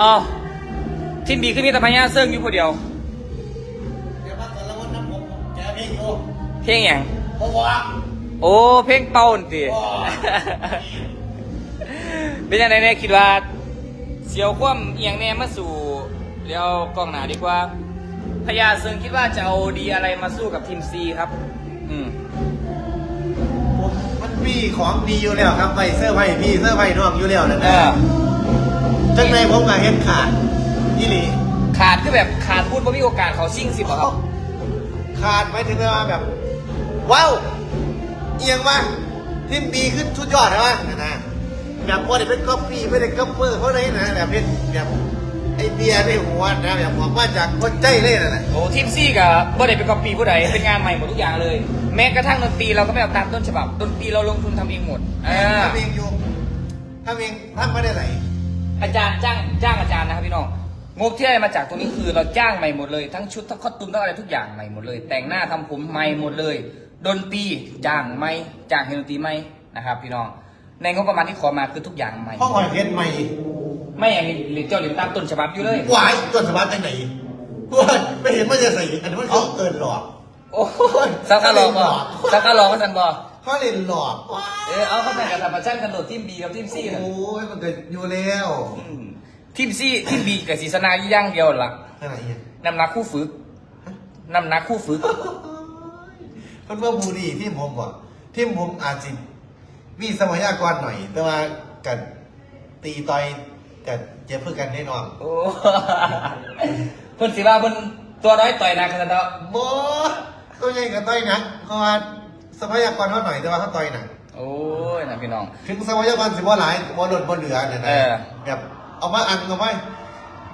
อ๋อทีมบีขึ้นมีแต่พญาเซิงอยู่คนเดียว เดี๋ยวมาก่อนแล้ววันนั้นผมแกเพลงอยู่เพลงอย่างผมว่าโอ้เพลงเป่าสิโอ้เป็นยังไงเนี่ยคิดว่าเสียวคว่ำเอียงแน่มาสู่เดี๋ยวกล้องหนาดีกว่าพญาเซิงคิดว่าจะเอาดีอะไรมาสู้กับทีมซีครับ อืมผมมันมีของดีอยู่แล้วครับไปเสื้อร์ไผ่พี่เสื้อร์ไผ่น้องอยู่แล้วนะเออ จังในผมก็เห็นขาดยี่หลีขาดคือแบบขาดพูดว่ามีโอกาสเขาชิงสิบครับขาดไปถึงว่าแบบ ว้าวเอียงมาทีมดีขึ้นชุดยอดนะวะนะนะแบบว่าเด็กเป็นก๊อปปี้ไม่ได้ก๊อปเปอร์เขาเลยนะแบบเป็นแบบไอเดียในหัวนะแบบออกมาจากคนใจเลยนะนะโอ้ทีมซีกับบ่ได้เป็นก๊อปปี้ผู้ใดเป็นงานใหม่หมดทุกอย่างเลย แม้กระทั่งดนตรีเราก็ไม่เอาตามต้นฉบับดนตรีเราลงทุนทำเองหมดเออทำเองอยู่ทำเองทำไม่ได้ไหน อาจารย์จ้างจ้างอาจารย์นะครับพี่น้องงบที่ได้มาจากตรงนี้คือเราจ้างใหม่หมดเลย ทั้งชุดทั้งคอสตูมทั้งอะไรทุกอย่างใหม่หมดเลย แต่งหน้าทำผมใหม่หมดเลยดนตรีจ้างไหมจ้างให้ดนตรีไหมนะครับ พี่น้องในงบประมาณที่ขอมาคือทุกอย่างใหม่ ห้องหอยเพชรใหม่ไม่อย่างนี้หรือเจ้าหรือตามต้นฉบับอยู่เลยหวายต้นสมัครจังไหนว่าไม่เห็นว่าจะใส่อันนี้มันเขาเกินหลอก โอ้สักการลองบ่สักการลองกันสันบ่ เขาเล่นหลอกว้าเออเอาเข้าไปกับธรรมชาติกันโดดทีมบีกับทีมซีนะโอ้ยมันเกิดอยู่แล้วอืมทีมซีทีมบีกับศรีสนาอยู่อย่างเดียวล่ะอะไรเนี่ยน้ำหนักคู่ฝึกน้ำหนักคู่ฝึกเพื่อนเพื่อนบูดีที่ผมบอกที่ผมอาจจะมีสมัยากรหน่อย แต่ว่ากันตีต่อยกันเจ็บเพื่อกันแน่นอนโอ้เพิ่นสิว่าเพิ่นตัวน้อยต่อยหนักขนาดนั้นโมตัวใหญ่กับต่อยหนักเพราะว่า สมัยากรเขาหน่อยแต่ว่าเขาต่อยหนักโอ้ยนะพี่น้อง ถึงสมัยากรสิบ่หลายบ่หล่นบ่เหลือเนี่ยเอนะอแบบเอามาอันเอาไว้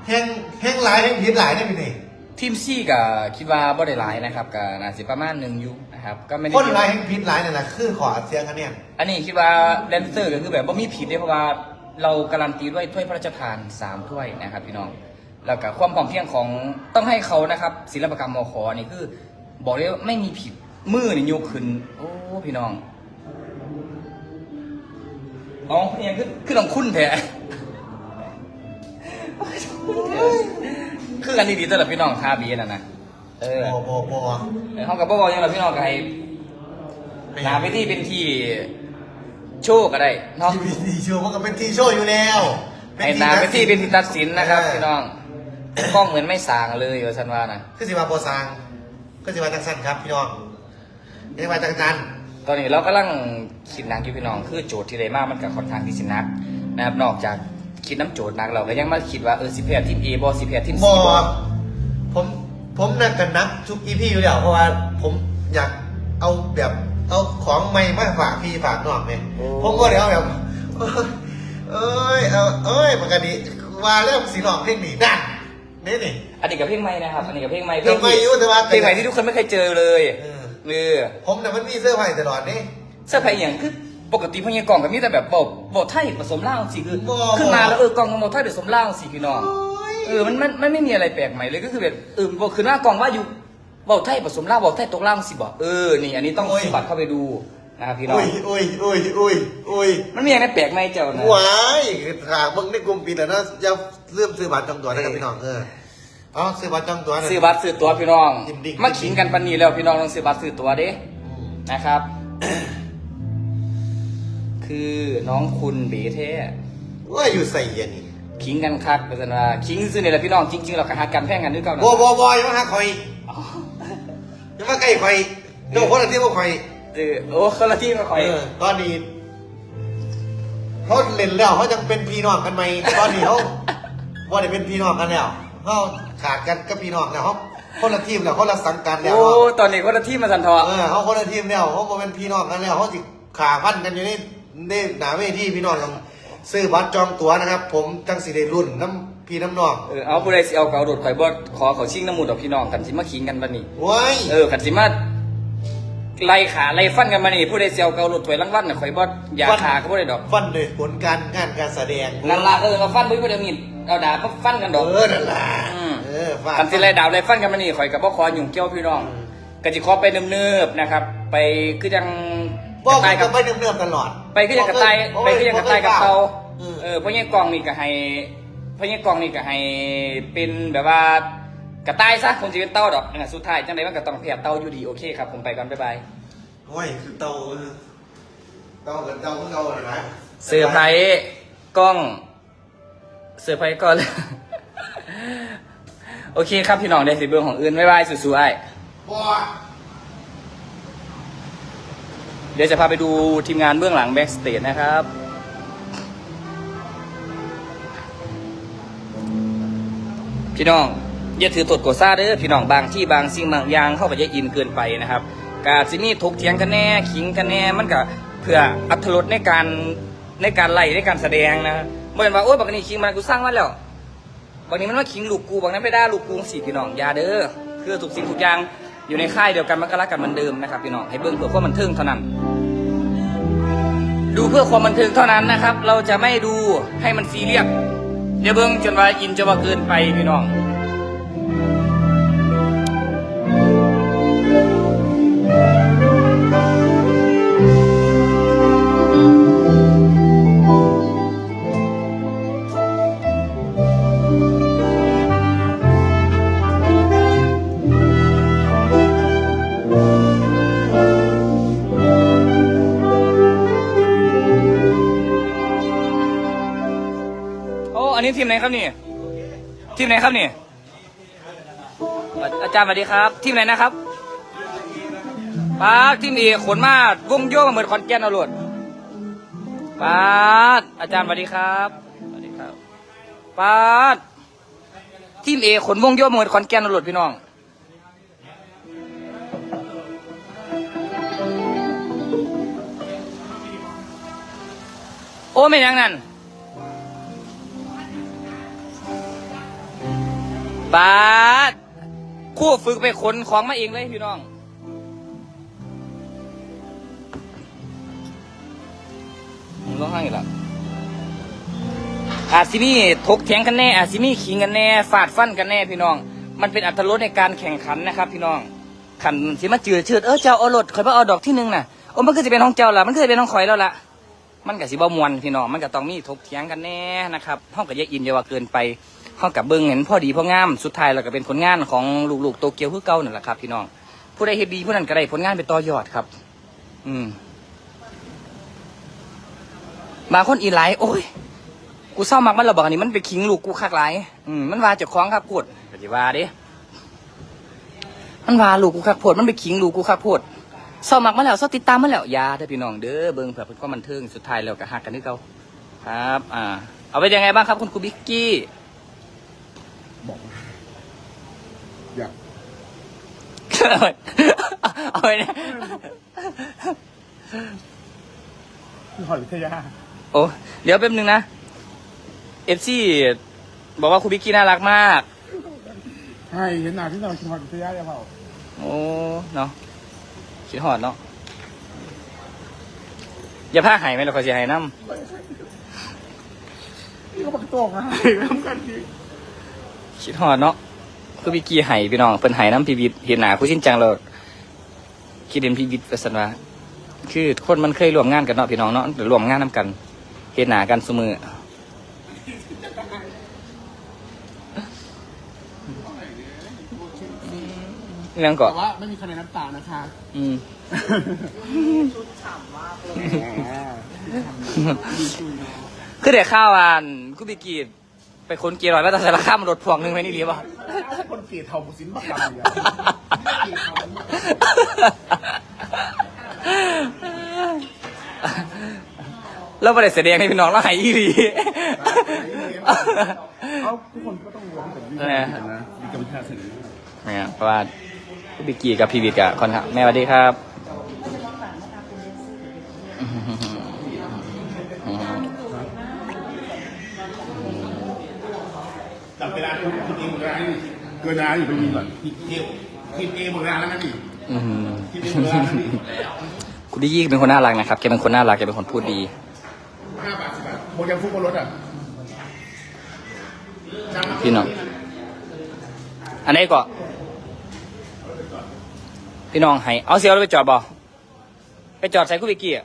แห้งแห้งหลายแห้งผิดหลายได้ไหมนี่ทีมซีก็คิดว่าบ่ได้หลายนะครับก็น่าสิประมาณหนึ่งอยู่นะครับก็ไม่ได้คนหลายแห้งผิดหลายเนี่ยนะคือขอเสียงคะแนนอันนี้คิดว่าแดนเซอร์ก็คือแบบบ่มีผิดเด้เพราะว่าเราการันตีด้วยถ้วยพระราชทานสามถ้วยนะครับพี่น้องแล้วก็ความพร้อมเพรียงของต้องให้เขานะครับศิลปกรรมมขนี่คือ บอกเลยว่าไม่มีผิด มือนี่ยกขึ้น โอ้พี่น้องอ๋อเนี่ยคือคือลองคุ้นแท้คืออันนี้ดีตลอดพี่น้องทาบีน่ะนะเออบ่บ่บ่เออเขากับบ่บอกยังเราพี่น้องกับให้หนาไปที่เป็นที่โชว์ก็ได้เนาะทีวีทีโชว์มันก็เป็นทีโชว์อยู่แล้วให้หนาไปที่เป็นที่ตัดสินนะครับพี่น้องกล้องเหมือนไม่สางเลยว่าฉันว่านะคือสิว่าโปรซางคือสิว่าจังสันครับพี่น้อง เรียกว่าจังจันตอนนี้เรากำลังคิดหนักอยู่พี่น้อง คือโจทย์ที่ได้มากมันกับค่อนข้างที่สิหนักนะครับนอกจากคิดน้ำโจทย์หนักเราก็ยังมาคิดว่าเออสิเพทีม A บอสิเพทีมบ C อบอผมผมนักกันนับทุกอีพีอยู่แล้วเพราะว่าผมอยากเอาแบบเอาของใหม่มาฝากพี่ฝากน้องเนี่ยผมก็เดี๋ยวแบบเอ้ยเอาเอ้ยปกติว่าเริ่มสีหลอกเพลงหนีดันนี่นี่ อันนี้กับเพลงใหม่นะครับ อันนี้กับเพลงใหม่เพลงใหม่อยู่แต่ว่า เพลงใหม่ที่ทุกคนไม่เคยเจอเลย เออ เออผมเนี่ยมันมีเสื้อผ้าตลอดนี่ เสื้อผ้าอย่างคือปกติพวกนี้กล่องก็มีแต่แบบบอกบอกไทยผสมเหล้าสิคือบ่ ขึ้นมาแล้วเออกล่องกับบอกไทยผสมเหล้าสิพี่น้องเออมันมันมันไม่มีอะไรแปลกใหม่เลยก็คือแบบเออบอกคือหน้ากล่องว่าอยู่บอกไทยผสมเหล้าบอกไทยตกเหล้าสิบอกเออนี่อันนี้ต้องซื้อบัตรเข้าไปดูนะครับพี่น้องอุ้ยอุ้ยอุ้ยอุ้ยอุ้ยมันมีอะไรแปลกไหมเจ้านะ หวายถามมึงในกลุ่มปีแล้วนะจะเริ่มซื้อบัตรจองตั๋วนะครับพี่น้องเออ เอาซื้อบัตรจองตั๋วนะ ซื้อบัตรซื้อตั๋วพี่น้องยินดีมาขิงกันปันนี้แล้วพี่น้องต้องซื้อบัตรซื้อตั๋วเด้ อืมนะครับ คือน้องคุณเบเท่ว่าอยู่ใส่เย็นนี่ขิงกันคักเป็นว่าขิงซื้อเนี่ยแหละพี่น้องจริงๆเรากระหักกันแพ่งกันด้วยกันนะบอบอบอยมาหาคอยอยังมาใกล้คอยเจ้าคนละที่ว่าคอยเออโอ้คนละที่มาคอยเออตอนนี้เขาเล่นแล้วเขายังเป็นพี่น้องกันไหมตอนนี้เขาว่าได้เป็นพี่น้องกันแล้ว เขาขาดกันก็พี่น้องแล้วเขาคนละทีมแล้วคนละสังกัดแล้วโอ้ตอนนี้คนละที่มาสันทอเออเขาคนละทีมแล้วเขาบ่เป็นพี่น้องกันแล้วเขาจิขาพันกันอยู่นี่นี่หนาเวทีพี่น้องต้องซื้อบัตรจองตั๋วนะครับ ผมจังสีได้รุ่นน้ำพี่น้ำน้องเออเอาผู้ใดสิเอาเกาโดดข่อยบดขอเขาชิงน้ำมูดดอกพี่น้องกันสิมาขิงกันบันนี้ว้ายเออกันสิมา ไล่ขาไล่ฟันกันมานี่ผู้ใดสิเอาเกาโดดถอยรางวัลน่ะข่อยบดอย่าขาก็บ่ได้ดอก ฟันเลยผลการงานการแสดงนั่นล่ะเออเราฟันบ่บ่ได้มีดเอาดาบมาฟันกันดอกเออนั่นล่ะอืมเออฟาดกันสิไล่ดาบไล่ฟันกันมานี่ข่อยก็บ่ขอยุ่งเกี่ยวพี่น้องอืมก็สิขอไปเนิบๆนะครับ ไปคือจังบอกกระกัต่ายนกักับบไปเนิ่มๆตลอด ไปคือจังกระต่ายไปคือจังกระต่ายกับเขาอืมเออเพราะงี้กองนี่ก็ให้พญากองนี่ก็ให้เป็นแบบว่า กระต่ายซะคงจะเป็นเต้าดอกนั่นแหละสุดท้ายจังไดมันก็ต้องเพียบเต้าอยู่ดีโอเคครับผมไปก่อนบ๊ายบายโอ้ยคือเตาเตาเหมือนเตาเพิ่งเอาเลยนะเซอร์ไพรส์กล้องเซอร์ไพรส์ก่อนเลยโอเคครับพี่น้องได้สิเบอร์ของอื่นบ๊ายบายสู้ๆไอ้บัวเดี๋ยวจะพาไปดูทีมงานเบื้องหลังแบ็กสเตจนะครับ พี่น้อง อย่าถือตดกดซาเด้อพี่น้องบางที่บางสิ่งบางอย่างเข้าไปจะอินเกินไปนะครับกาซิมีถกเถียงกันแน่ขิงกันแน่มันก็เพื่ออัธรสในการในการไล่ในการแสดงนะเมื่อว่าโอ้ยบางนี้ขิงมันกูสร้างมาแล้วบางนี้มันว่าขิงลูกกูบางนั้นไม่ได้ลูกกูสี่พี่น้องยาเด้อคือทุกสิ่งทุกอย่างอยู่ในค่ายเดียวกันมันก็รักกันเหมือนเดิมนะครับพี่น้องให้เบิ่งเพื่อความบันเทิงเท่านั้น ดูเพื่อความบันเทิงเท่านั้นนะครับ เราจะไม่ดูให้มันซีเรียสอย่าเบิ่งจนว่าอินจะว่าเกินไปพี่น้อง อันนี้ทีมไหนครับนี่ ทีมไหนครับนี่อาอาจารย์สวัสดีครับ ทีมไหนนะครับป้าดทีมเอขนมาวงโยกมาเหมือนคอนแกนเอาหลดป้าดอาจารย์สวัสดีครับสวัสดีครับป้าดทีมเอขนวงโยกมาเหมือนคอนแกนเอาหลดพี่น้องโอ้ไม่ยังนั่น บาสคู่ฝึกไปขนของมาเองเลยพี่น้อง ร้องไห้อีกแล้วอาซิมีถกเถียงกันแน่อาซิมี่ขิงกันแน่ฟาดฟันกันแน่พี่น้อง มันเป็นอัตรสในการแข่งขันนะครับ พี่น้องขันสิมาเจือเชิดเออเจ้าเอารถข่อยมาเอาดอกที่หนึ่งน่ะโอ้มันก็จะเป็นของเจ้าละมันก็จะเป็นของข่อยแล้วละมันกับสิบ่มวนพี่น้องมันก็ต้องมีถกเถียงกันแน่นะครับห้องกับยาอินอยาว่าเกินไป ห้องกับเบิ้งเห็นพอดีพองามสุดท้ายเราก็เป็นผลงานของลูกๆโตเกียวคือเก่านั่นแหละครับพี่น้องผู้ใดเฮ็ดดีผู้นั้นก็ได้ผลงานเป็นต่อยอดครับ อืมบางคนอีไลายโอ้ย กูเศร้ามักมันระบอกอันนี้มันไปขิงลูกกูคักหลายอืมมันว่าเจะคล้าของครับพูดก็สิว่าเด้มันว่าลูกกูคักโพดมันไปขิงลูกกูคักโพดเศร้ามักมาแล้วเศร้าติดตามมาแล้วอยาเด้อพี่น้องเด้อเบิ่งเผื่อเพิ่นก็มันเทิงสุดท้ายแล้วก็หักกันนึกเอาครับ อ่า เอาไปยังไงบ้างครับคุณครูบิ๊กกี้บอก อยากเอาไปเนี่ยพี่หอยวิทยาโอ้เดี๋ยวแป๊บนึงนะเอฟซีบอกว่าครูบิ๊กกี้น่ารักมาก ใช่เห็นหน้าที่เราคิดหอยวิทยาเนี่ยเปล่าโอ้เนาะคิดหอดเนาะอย่าพาหายไหมเราขอเสียหายน้นี่ก็ปักโตกนะทำกันดีำคิดหอดเนาะ คือบิ๊กกี้ใหายพี่น้องเพิ่นใหายน้ำพีวิทย์เห็นหนาคู่ชินจังเราคิดเห็นพีวิทย์ไปสันว่าคือคนมันเคยร่วมงานกันเนาะพี่น้องเนาะหรือร่วมงานน้ำกันเห็นหนากันเสมอเรื่องก่อแต่ว่าไม่มีคะแนนน้ำตาลนะคะ อืมคือเดี๋ยวข้าวอ่านคุบิกีดไปค้นเกียร์ลอยแล้วแต่สารข้ามรถพวงหนึงไหมนี่เรียบ อะคนเกลียดเท่าบุสินบักดำอยู่เราไม่ได้แสดงให้พี่น้องเราหายอีหลีเขาทุกคนก็ต้องรวมกันวิเออนะมีกรรมการเสนอเนี่ยเพราะว่าคุบิกีกับพีวิทกับคอนครับแม่สวัสดีครับจับเวลาทุกทีมหมดเวลานี่ เกินเวลาอยู่ตรงนี้ก่อนทีมทีมเอหมดเวลาแล้วนะพี่อื้อหือทีมเอหมดเวลาแล้วพี่คุณดิยี่เป็นคนน่ารักนะครับแกเป็นคนน่ารักแกเป็นคนพูดดีห้าบาทสิบบาทโมยังฟุกบนรถอะพี่น้องอันนี้ก็พี่น้องให้เอาเสียวเราไปจอดบ่ไปจอดใส่คุบิกี้อะ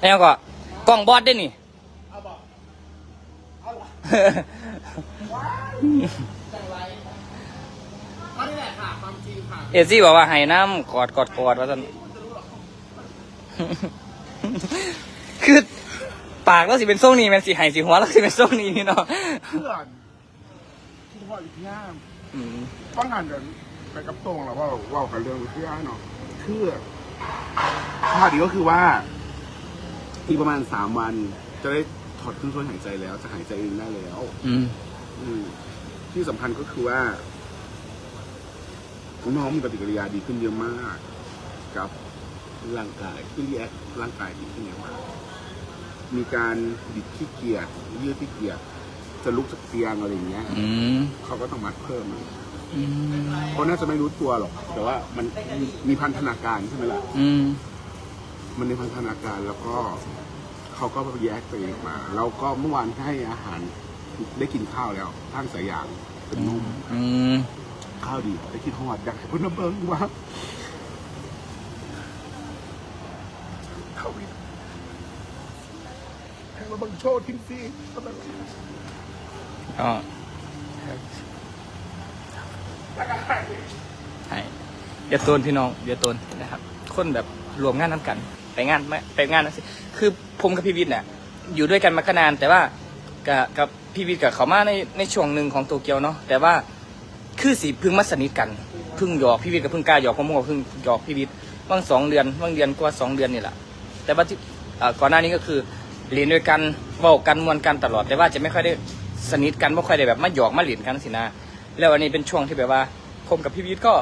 แล้วก็กล้องบอสได้นี่ เอซี่บอกว่าให้น้ำกอดกอดกอดว่าสันคือปากแล้วสิเป็นส้มนี่แมันสิใหายสิหัวแล้วสิเป็นส้มนี่พี่น้องเพื่อนที่พ่ออยู่ที่ย่ามต้องหันกันไปกับตรงแล้วว่าว่ากันเรื่องที่ย่าเนาะคือข้อดีก็คือว่าอีกประมาณสามวันจะได้ อดเครื่องช่วยหายใจแล้ว จะหายใจเองได้แล้ว อืม อืมที่สำคัญก็คือว่าน้องมีปฏิกิริยาดีขึ้นเยอะมาก กับร่างกายขึ้นแยกร่างกายดีขึ้นเยอะมาก มีการบิดขี้เกียจยืดขี้เกียจจะลุกจากเตียงอะไรอย่างเงี้ย อืม เขาก็ต้องมัดเพิ่มอะอืม เขาน่าจะไม่รู้ตัวหรอก แต่ว่ามันมีมีพันธนาการใช่ไหมล่ะ อืม มันในพันธนาการแล้วก็ เขาก็แยกตัวเองมาแล้วก็เมื่อวานให้อาหารได้กินข้าวแล้วทั้งสายยางเป็นนุ่มอืมข้าวดีได้กินหอดอยากให้เพื่อนเบิ้งว่าข้าวดีให้มาเบิ้งโชว์ทิ้งซี่ก็แบบอ๋อแล้วก็ให้ให้เดี๋ยวโตนพี่น้องเดี๋ยวโตนนะครับ คนแบบรวมงานน้ำกัน ไปงานไม่ไปงานนั่นสิคือ ผมกับพี่วิทย์เนี่ยอยู่ด้วยกันมาก็นาน แต่ว่ากับกับพี่วิทย์กับเขามาในในช่วงหนึ่งของโตเกียวเนาะแต่ว่าคือสีพึ่งมาสนิทกันพึ่งหยอกพี่วิทย์กับพึ่งกล้าหยอกผมก็เพึ่งหยอกพี่วิทย์บางสองเดือนบางเดือนกว่าสองเดือนนี่แหละแต่ว่าที่ก่อนหน้านี้ก็คือเรียนด้วยกันเว้ากันมวนกันตลอด แต่ว่าจะไม่ค่อยได้สนิทกันไม่ค่อยได้แบบมาหยอกมาเล่นกันสินะแล้วอันนี้เป็นช่วงที่แบบว่าผมกับพี่วิทย์ก็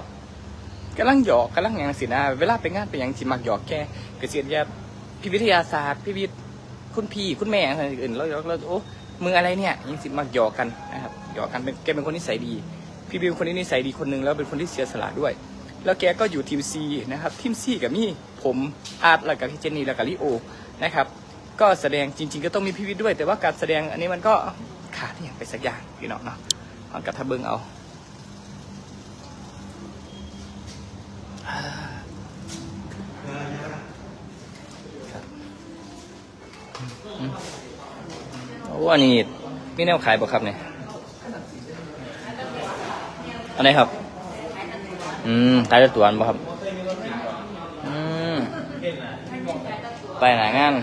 กำลังหยอกกำลังอย่างสินะเวลาไปงานไปอย่างสิมักหยอกแกเกษียณยา พี่วิทยาศาสตร์ พี่วิทย์คุณพี่คุณแม่อะไรอื่นแล้วแล้วโอ้มืออะไรเนี่ยยังสิมักหยอกกันนะครับหยอกกันเป็นแกเป็นคนนิสัยดี พี่วิวคนนี้นิสัยดีคนหนึ่งแล้วเป็นคนที่เสียสละด้วย แล้วแกก็อยู่ทีมซีนะครับทีมซีกับมี่ผมอาร์ตแล้วกับพี่เจนนี่แล้วกับลิโอนะครับก็แสดงจริง ๆ ก็ต้องมีพี่วิทย์ด้วย แต่ว่าการแสดงอันนี้มันก็ขาดอย่างไปสักอย่างพี่น้องเนาะเอากับทะเบิงเอา โอ้อันนี้มีแนวขายบ่ครับเนี่ยอันไหนครับ อืมขายแต่ตัวอันบ่ครับ อืมไปไหนงาน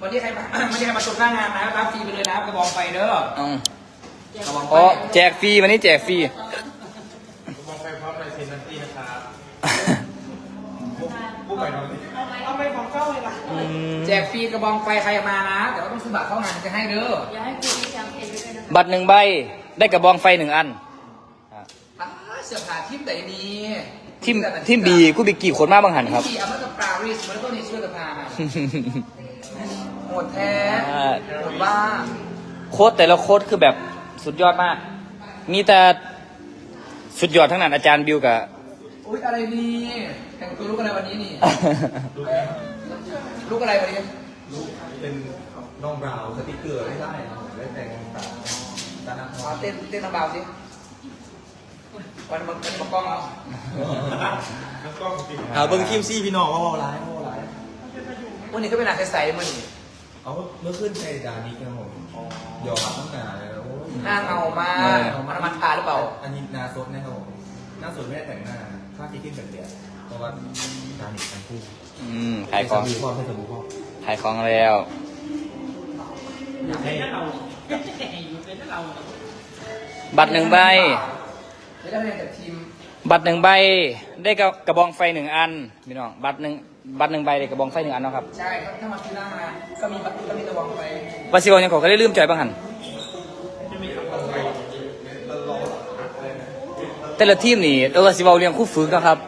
วันนี้ใครมาวันนี้ใครมาชมหน้างานนะครับรับฟรีไปเลยนะครับกระบองไฟเด้ออืมกระบองไฟอ๋อแจกฟรีวันนี้แจกฟรีอืม แจกฟรีกระบองไฟใครมานะแต่ว่าต้องซื้อบัตรเข้างานจะให้เด้ออย่าให้คุณที่แชมป์เห็นด้วยนะคะบัตรหนึ่งใบได้กระบองไฟหนึ่งอันอ่าเสื้อผ้าทีมไหนดีทีมทีมบีกูไปกี่คนมาบางหันครับทีมอเมริกาปารีสเหมือนต้นนี้ช่วยกันพามาโหดแท้อ่าโหดว่าโค้ดแต่ละโค้ดคือแบบสุดยอดมาก มีแต่สุดยอดทั้งนั้นอาจารย์บิวกับ อุ้ยอะไรนี่แต่งตัวลูกอะไรวันนี้นี่ ลูกอะไรวันนี้เป็นน้องบราวน์สติกเกอร์ไม่ได้นะได้แต่งตาตาหน้ามาเต้นเต้นทางเบาสิวันมันมันมากล้องเอาหาเบิ้งคิมซี่พี่น้องว่าเบาร้ายเบาร้ายวันนี้ก็เป็นหนักใสๆมันนี่เอาเมื่อขึ้นในดานิกนะผมหยอกตั้งนานแล้วหน้าเงามากมันมันทาหรือเปล่า อันนี้นาซดนะครับผมหน้าสดไม่ได้แต่งหน้า ค่าที่ขึ้นแบบเดียวเพราะว่าดานิกทั้งคู่อืมขายของเป็นสบู่พ่อเป็นสบู่พ่อขายของแล้วบัตรหนึ่งใบไม่ได้เรียนจากทีมบัตรหนึ่งใบได้กระกระบองไฟหนึ่งอันพี่น้องบัตรหนึ่งบัตรหนึ่งใบได้กระบองไฟหนึ่งอันเนาะครับใช่ครับถ้ามาที่หน้างานก็มีประตูก็มีตะวองไฟวาซิโอยังขอก็ได้ลืมใจอยบ้างหัน แต่ละทีมนี่เออวาซิโอเรียงคู่ฝึกนะครับ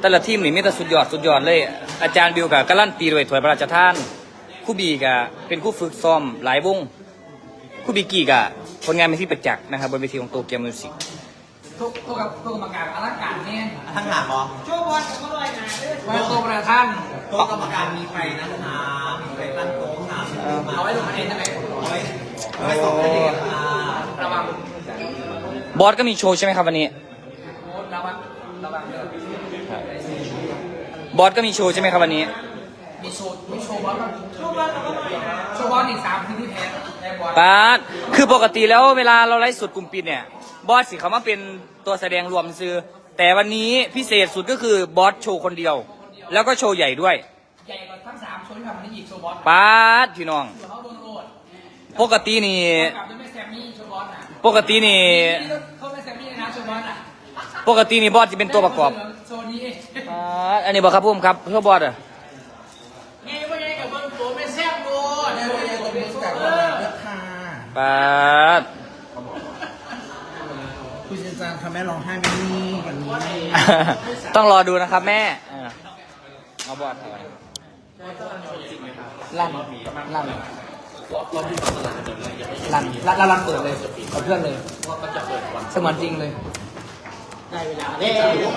แต่ละทีมนี่มีแต่สุดยอดสุดยอดเลย อาจารย์บิวกับกาลั่นตีด้วยถวยพระราชทานครู่บีกับเป็นคู่ฝึกซ้อมหลายวงครู่บีกี่กับผลงานเป็นที่ประจักษ์นะครับบนเวทีของโตเกียวมิวสิกทุกทุกกับทุกกรรมการอลังการเนี่ยทั้งหลังเหรอโจ้บอลก็ลอยงานด้วยโต๊ะประธานโต๊ะกรรมการมีใครนะคะมีใครตั้งโต๊ะหาชื่อมาเอาไว้ลงคะแนนใช่ไหมเอาไว้เอาไว้ส่งคะแนนค่ะระวังบอสก็มีโชว์ใช่ไหมครับวันนี้ ระวังระวังเด้อ บอสก็มีโชว์ใช่ไหมครับวันนี้มมีโชว์มีโชว์บอสบ้างโชว์บอสโชว์บอสอีกสามทีที่แพ้แพ้บอสปาดคือปกติแล้วเวลาเราไลฟ์สดกลุ่มปิดเนี่ย บอสสิเขามาเป็นตัวแสดงรวมซื้อ แต่วันนี้พิเศษสุดก็คือบอสโชว์คนเดียว แล้วก็โชว์ใหญ่ด้วยใหญ่กว่าทั้งสามโชว์ที่ทำมันอีกโชว์บอสปาดพี่น้อง เดี๋ยวเขาโดนโหลดปกตินี่ กลับด้วยแม่แซมมี่โชว์บอสอะปกตินี่ นี่ต้องเขาแม่แซมมี่นะโชว์บอสอะปกตินี่บอสจะเป็นตัวประกอบโชว์ นี้ปาดอันนี้บอกครับพุ่มครับเพื่อบอสอะไงว่าไงกับเบิ้งตัวแม่แซมโดนเดี๋ยวเดี๋ยวเดี๋ยวเดี๋ยวปาดคุณอาจารย์ทำแม่ร้องไห้ไม่นี่วันนี้ต้องรอดูนะครับแม่เออเอาบอสเอาไว้ลั่นลั่นลั่นลั่นลั่นเปิดเลยกับเพื่อนเลยเสมือนจริงเลย ได้เวลาแล้ว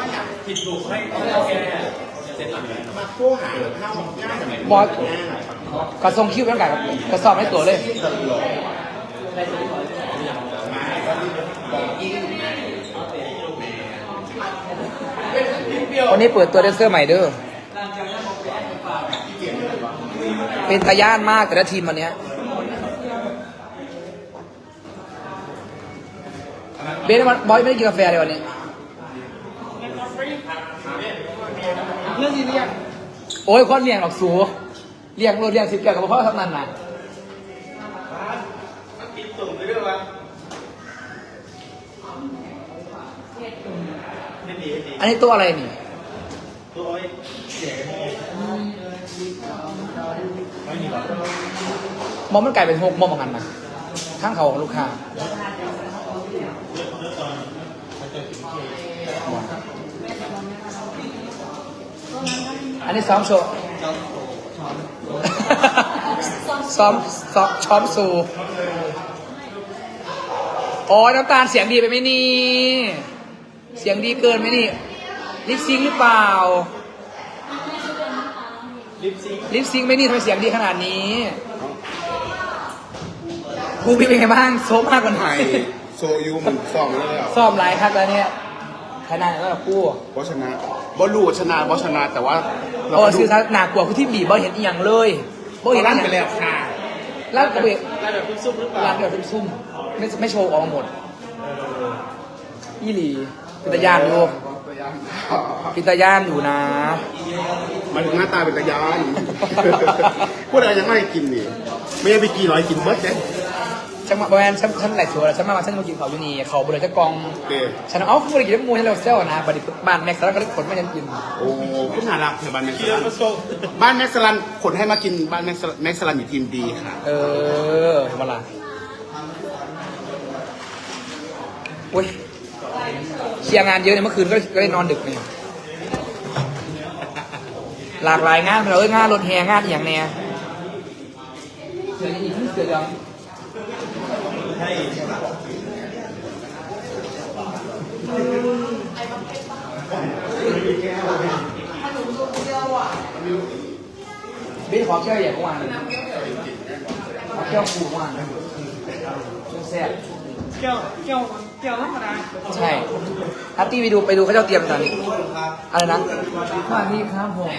ผิดถูกไม่โอเคเสร็จหลังมาโค้หายห้าหน้าจากไหนบอสกระทรงคิ้วเป็นไงกระสอบให้ตัวเลยวันนี้เปิดตัวเดนเซอร์ใหม่เด้อเป็นตะย่านมากแต่ละทีมวันนี้เบนบอยไม่ได้กินกาแฟเลยวันนี้ เรื่องนี้เรียกโอ้ยคนเลี้ยงหรอกสูเลี้ยงโรดเลี้ยงสิบแก้วกับพ่อทำนั่นน่ะอันนี้ตัวอะไรนี่มอมมันกลายเป็นหกมอมของกันนะข้างเขาของลูกค้า อันนี้ซ้อมโชว์ซ้อมซ้อมช้อมสูอ๋อน้ำตาลเสียงดีไปไหมนี่ เสียงดีเกินไหมนี่ ลิปซิงค์หรือเปล่า ลิปซิงค์ไหมนี่ทำไมเสียงดีขนาดนี้ครูพี่เป็นไงบ้างโซมากกว่าไหนไทยโซยูมันซ่อมแล้วซ่อมหลายครับแล้วเนี่ยขนาดนั้นกับครู่บอชนะ บอลูชนะบอชนะแต่ว่าเราโอ้ก็ดูสื่อสารหนักกว่าคือที่บีบอเห็นอีหยังเลยบอเห็นลั่นอีหไปยังแล้วค่ะลั่นกระเบกลั่นแบบซุ่มหรือเปล่าลั่นแบบซุ่มๆไม่ไม่โชว์ออกมาหมดยี่หลีพิตายานอยู่พิตายานอยู่นะมันถึงหน้าตาเป็นตะยาน พูดอะไรยังไม่ให้กินนี่ไม่ได้ไปกี่ร้อยกินเบิร์ดเจ๊ ฉันมาประมาณฉันฉันไหลชัวร์ฉันมาว่าฉันมากินเขาอยู่นี่เขาบริจาคกองเด้ฉันเอาเขาบริจาคมูให้เราเซลนะบัดนี้บ้านแม็กซ์แล้วก็ได้ขนมาฉันกินโอ้คุณน่ารักเถอะบ้านแม็กซ์ลันบ้านแม็กซ์ลันขนให้มากินบ้านแม็กซ์แม็กซ์ลันอยู่ทีมดีค่ะ เออเห็นมาละอุ้ยเคลียร์งานเยอะเนี่ยเมื่อคืนก็ก็ได้นอนดึกเนี่ยหลากหลายงานเราเอ้ยงานรถแห่งานอหย่างเนี่ยเสืออีกเสือยัง บิ๊กขอแก้วอย่างเมื่อวานขอแก้วปูเมื่อวานแซ่บเกี่ยวเกี่ยวเกี่ยวธรรมดาใช่ฮัตตี้ไปดูไปดูเขาเจ้าเตรียมตอนนี้อะไรนะสวัสดีครับผม